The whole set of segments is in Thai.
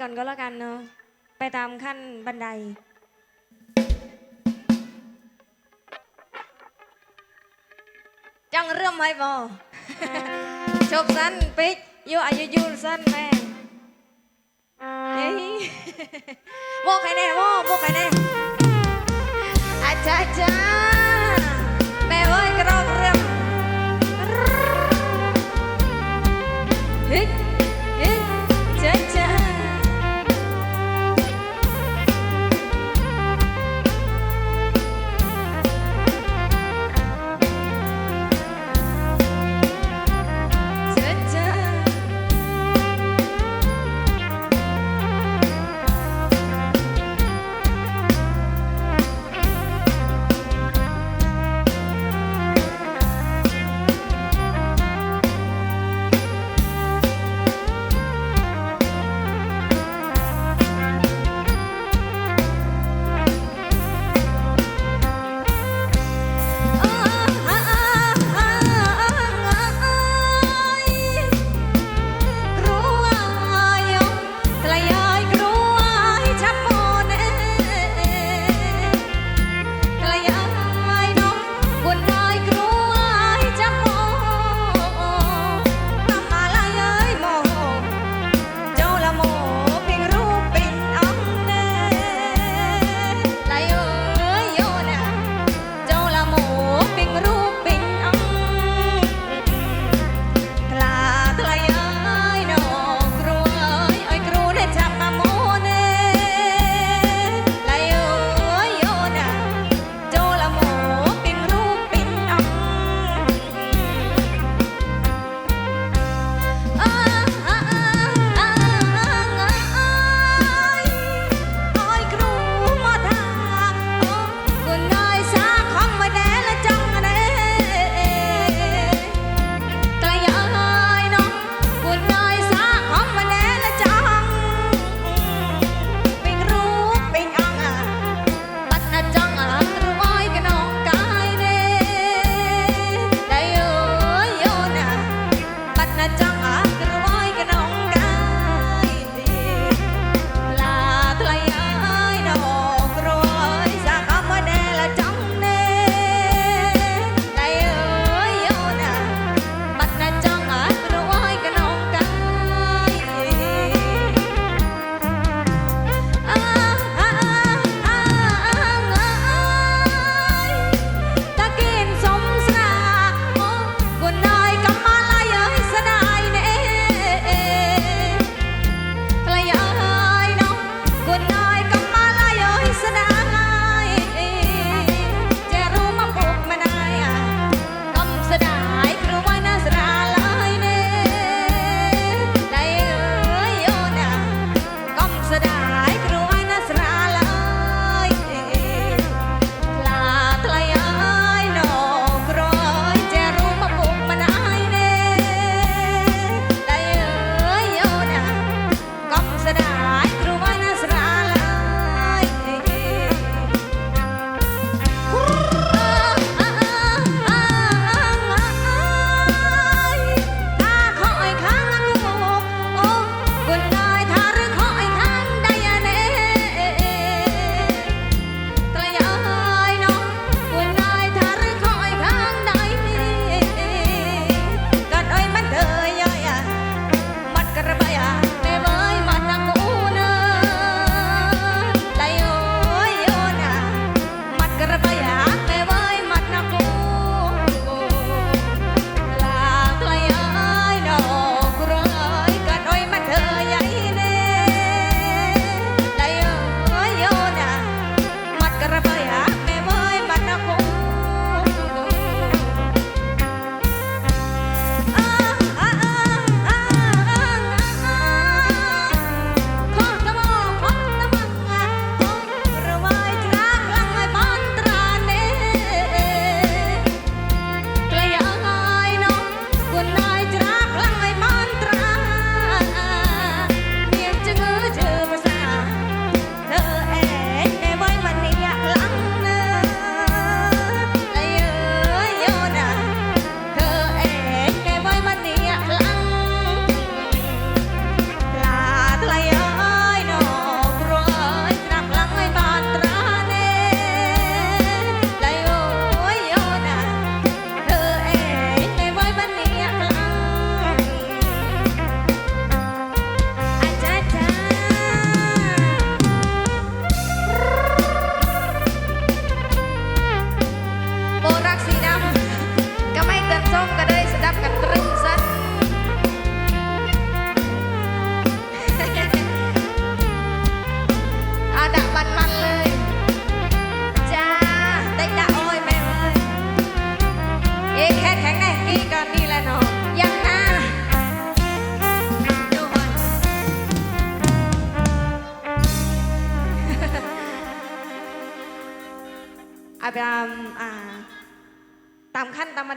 ก่อนก็แล้วกันเนาะไปตามขั้นบันได จังเริ่มไหมบอชกสั้นปิกยูอายุยืนสั้นแม่เฮ้ยโบกใครแน่โบกโบกใครแน่อาจาจ้า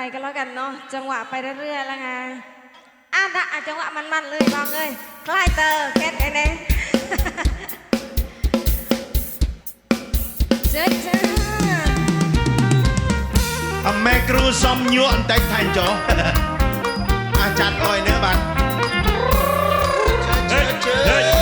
อะก็แล้วกันเนาะจังหวะไปเรื่อยๆแล้วไงอะนะอะจังหวะมันๆเลยลองเลยคลายเตอร์แค่ไหนไหนเจ๊จ้าអមេគ្រូសុំញក់បន្តិចថែចុះអាចាត់អុយនេះបាទជើជើ